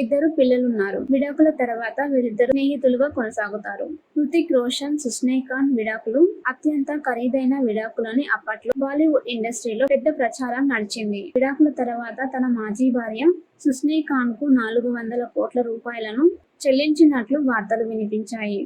ఇద్దరు పిల్లలున్నారు. విడాకుల తర్వాత వీరిద్దరు స్నేహితులుగా కొనసాగుతారు. హృతిక్ రోషన్ సుస్నే ఖాన్ విడాకులు అత్యంత ఖరీదైన విడాకులని అప్పట్లో బాలీవుడ్ ఇండస్ట్రీలో పెద్ద ప్రచారం నడిచింది. విడాకుల తర్వాత తన మాజీ భార్య సుస్నే ఖాన్కు నాలుగు వందల కోట్ల రూపాయలను చెల్లించినట్లు వార్తలు వినిపించాయి.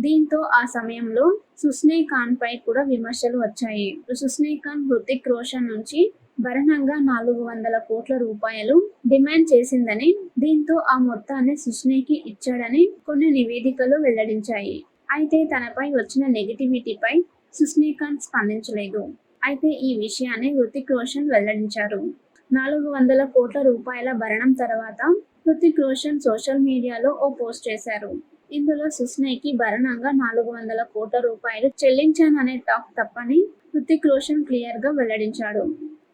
దీంతో ఆ సమయంలో సుస్నే ఖాన్ పై కూడా విమర్శలు వచ్చాయి. సుస్నే ఖాన్ హృతిక్ రోషన్ నుంచి భరణంగా నాలుగు వందల కోట్ల రూపాయలు డిమాండ్ చేసిందని దీంతో ఆ మొత్తాన్ని సుష్నేకి ఇచ్చాడని కొన్ని నివేదికలు వెల్లడించాయి. అయితే తనపై వచ్చిన నెగిటివిటీపై సుష్నీకాంత్ స్పందించలేదు. అయితే ఈ విషయాన్ని హృతిక్ రోషన్ వెల్లడించారు. నాలుగు వందల కోట్ల రూపాయల భరణం తర్వాత హృతిక్ రోషన్ సోషల్ మీడియాలో ఓ పోస్ట్ చేశారు. ఇందులో సుస్నేకి భరణంగా నాలుగు వందల కోట్ల రూపాయలు చెల్లించాననే టాక్ తప్పని హృతిక్ రోషన్ క్లియర్గా వెల్లడించాడు.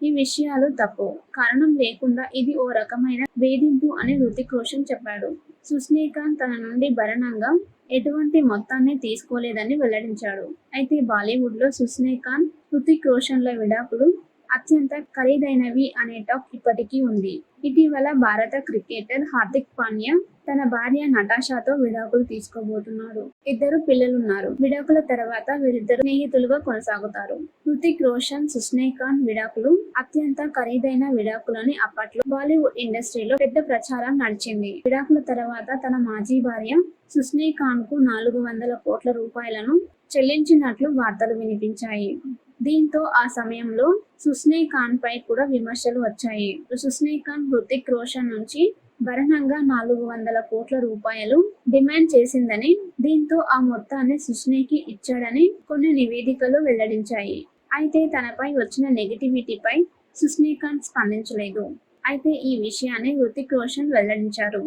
ఈ విషయాలు తప్పు. కారణం లేకుండా ఇది ఓ రకమైన వేధింపు అని హృతిక్ రోషన్ చెప్పాడు. సుస్నేఖాన్ తన నుండి భరణంగా ఎటువంటి మొత్తాన్ని తీసుకోలేదని వెల్లడించాడు. అయితే బాలీవుడ్లో సుస్నేఖాన్ హృతిక్ రోషన్ల విడాకులు అత్యంత ఖరీదైనవి అనే టాక్ ఇప్పటికీ ఉంది. ఇటీవల భారత క్రికెటర్ హార్దిక్ పాండ్యా తన భార్య నటాషాతో విడాకులు తీసుకోబోతున్నాడు ఇద్దరు పిల్లలున్నారు. విడాకుల తర్వాత వీరిద్దరు స్నేహితులుగా కొనసాగుతారు. హృతిక్ రోషన్ సుస్నే ఖాన్ విడాకులు అత్యంత ఖరీదైన విడాకులని అప్పట్లో బాలీవుడ్ ఇండస్ట్రీలో పెద్ద ప్రచారం నడిచింది. విడాకుల తర్వాత తన మాజీ భార్య సుస్నే ఖాన్కు నాలుగు వందల కోట్ల రూపాయలను చెల్లించినట్లు వార్తలు వినిపించాయి. దీంతో ఆ సమయంలో సుస్నే ఖాన్ పై కూడా విమర్శలు వచ్చాయి. సుస్నే ఖాన్ హృతిక్ రోషన్ నుంచి భరణంగా నాలుగు వందల కోట్ల రూపాయలు డిమాండ్ చేసిందని దీంతో ఆ మొత్తాన్ని సుష్నేకి ఇచ్చాడని కొన్ని నివేదికలు వెల్లడించాయి. అయితే తనపై వచ్చిన నెగిటివిటీపై సుష్నీకాంత్ స్పందించలేదు. అయితే ఈ విషయాన్ని హృతిక్ రోషన్ వెల్లడించారు.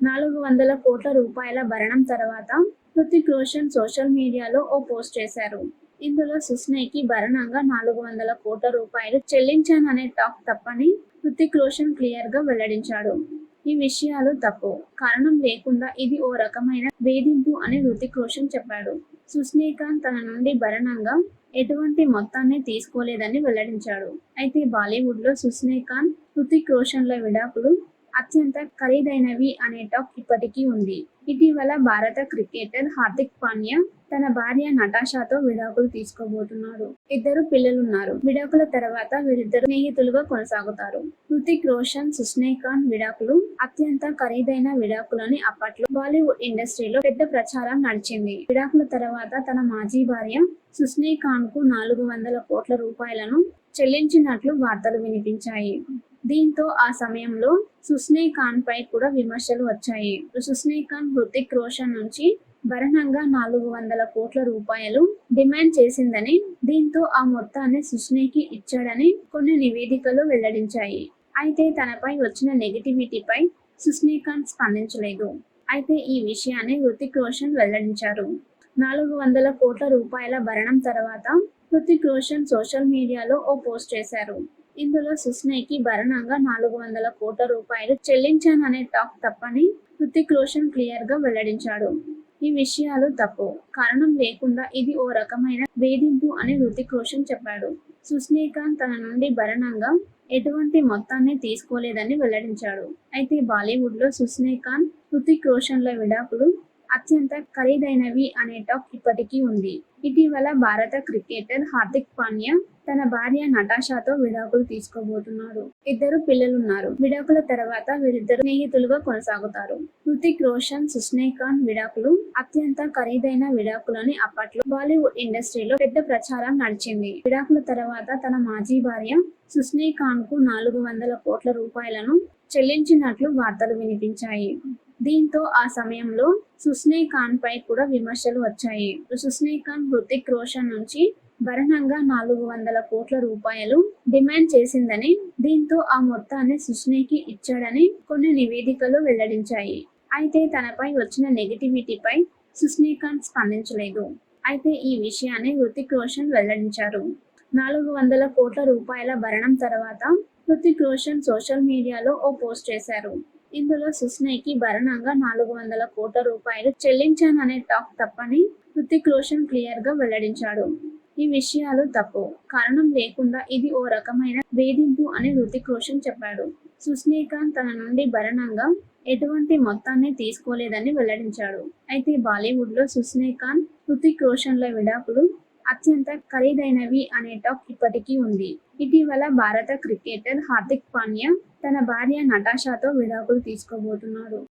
నాలుగు వందల కోట్ల రూపాయల భరణం తర్వాత హృతిక్ రోషన్ సోషల్ మీడియాలో ఓ పోస్ట్ చేశారు. ఇందులో సుస్నేకి భరణంగా నాలుగు వందల కోట్ల రూపాయలు చెల్లించాననే టాక్ తప్పని హృతిక్ రోషన్ క్లియర్గా వెల్లడించాడు. ఈ విషయాలు తప్పు. కారణం లేకుండా ఇది ఓ రకమైన వేధింపు అని హృతిక్ రోషన్ చెప్పాడు. సుస్నీకాంత్ తన నుండి భరణంగా ఎటువంటి మొత్తాన్ని తీసుకోలేదని వెల్లడించాడు. అయితే బాలీవుడ్లో సుస్నేఖాన్ హృతిక్ రోషన్ల విడాకులు అత్యంత ఖరీదైనవి అనే టాక్ ఇప్పటికీ ఉంది. ఇటీవల భారత క్రికెటర్ హార్దిక్ పాండ్యా తన భార్య నటాషాతో విడాకులు తీసుకోబోతున్నారు. ఇద్దరు పిల్లలున్నారు. విడాకుల తర్వాత వీరిద్దరు స్నేహితులుగా కొనసాగుతారు. హృతిక్ రోషన్ సుస్నే ఖాన్ విడాకులు అత్యంత ఖరీదైన విడాకులని అప్పట్లో బాలీవుడ్ ఇండస్ట్రీలో పెద్ద ప్రచారం నడిచింది. విడాకుల తర్వాత తన మాజీ భార్య సుస్నే ఖాన్కు నాలుగు వందల కోట్ల రూపాయలను చెల్లించినట్లు వార్తలు వినిపించాయి. దీంతో ఆ సమయంలో సుస్నే ఖాన్ పై కూడా విమర్శలు వచ్చాయి. సుస్నే ఖాన్ హృతిక్ రోషన్ నుంచి భరణంగా నాలుగు వందల కోట్ల రూపాయలు డిమాండ్ చేసిందని దీంతో ఆ మొత్తాన్ని సుస్నేకి ఇచ్చాడని కొన్ని నివేదికలు వెల్లడించాయి. అయితే తనపై వచ్చిన నెగిటివిటీపై సుస్నే ఖాన్ స్పందించలేదు. అయితే ఈ విషయాన్ని హృతిక్ రోషన్ వెల్లడించారు. నాలుగు వందల కోట్ల రూపాయల భరణం తర్వాత హృతిక్ రోషన్ సోషల్ మీడియాలో ఓ పోస్ట్ చేశారు. ఇందులో సుస్నేకి భరణంగా నాలుగు వందల కోట్ల రూపాయలు చెల్లించాననే టాక్ తప్పని హృతిక్ రోషన్ క్లియర్గా వెల్లడించాడు. ఈ విషయాలు తప్పు. కారణం లేకుండా ఇది ఓ రకమైన వేధింపు అని హృతిక్ రోషన్ చెప్పాడు. సుస్నేఖాన్ తన నుండి భరణంగా ఎటువంటి మొత్తాన్ని తీసుకోలేదని వెల్లడించాడు. అయితే బాలీవుడ్లో సుస్నేఖాన్ హృతిక్ రోషన్ల విడాకులు అత్యంత ఖరీదైనవి అనే టాక్ ఇప్పటికీ ఉంది. ఇటీవల భారత క్రికెటర్ హార్దిక్ పాండ్యా తన భార్య నటాషాతో విడాకులు తీసుకోబోతున్నారు. ఇద్దరు పిల్లలున్నారు. విడాకుల తర్వాత వీరిద్దరు స్నేహితులుగా కొనసాగుతారు. హృతిక్ రోషన్ సుస్నే ఖాన్ విడాకులు అత్యంత ఖరీదైన విడాకులని అప్పట్లో బాలీవుడ్ ఇండస్ట్రీలో పెద్ద ప్రచారం నడిచింది. విడాకుల తర్వాత తన మాజీ భార్య సుస్నే ఖాన్కు నాలుగు వందల కోట్ల రూపాయలను చెల్లించినట్లు వార్తలు వినిపించాయి. దీంతో ఆ సమయంలో సుస్నే ఖాన్ పై కూడా విమర్శలు వచ్చాయి. సుస్నే ఖాన్ హృతిక్ రోషన్ నుంచి భరణంగా నాలుగు వందల కోట్ల రూపాయలు డిమాండ్ చేసిందని దీంతో ఆ మొత్తాన్ని సుస్నేకి ఇచ్చాడని కొన్ని నివేదికలు వెల్లడించాయి. అయితే తనపై వచ్చిన నెగిటివిటీపై సుస్నే ఖాన్ స్పందించలేదు. అయితే ఈ విషయాన్ని హృతిక్ రోషన్ వెల్లడించారు. నాలుగు వందల కోట్ల రూపాయల భరణం తర్వాత హృతిక్ రోషన్ సోషల్ మీడియాలో ఓ పోస్ట్ చేశారు. ఇందులో సుస్నేకి భరణంగా నాలుగు వందల కోట్ల రూపాయలు చెల్లించాననే టాక్ తప్పని హృతిక్ రోషన్ క్లియర్గా వెల్లడించాడు. ఈ విషయాలు తప్పు. కారణం లేకుండా ఇది ఓ రకమైన వేధింపు అని హృతిక్ రోషన్ చెప్పాడు. సుస్నేకాంత్ తన నుండి భరణంగా ఎటువంటి మొత్తాన్ని తీసుకోలేదని వెల్లడించాడు. అయితే బాలీవుడ్లో సుస్నేకాంత్ హృతిక్ రోషన్ల విడాకులు అత్యంత ఖరీదైనవి అనే టాక్ ఇప్పటికీ ఉంది. ఇటీవల భారత క్రికెటర్ హార్దిక్ పాండ్యా తన భార్య నటాషాతో విడాకులు తీసుకోబోతున్నాడు.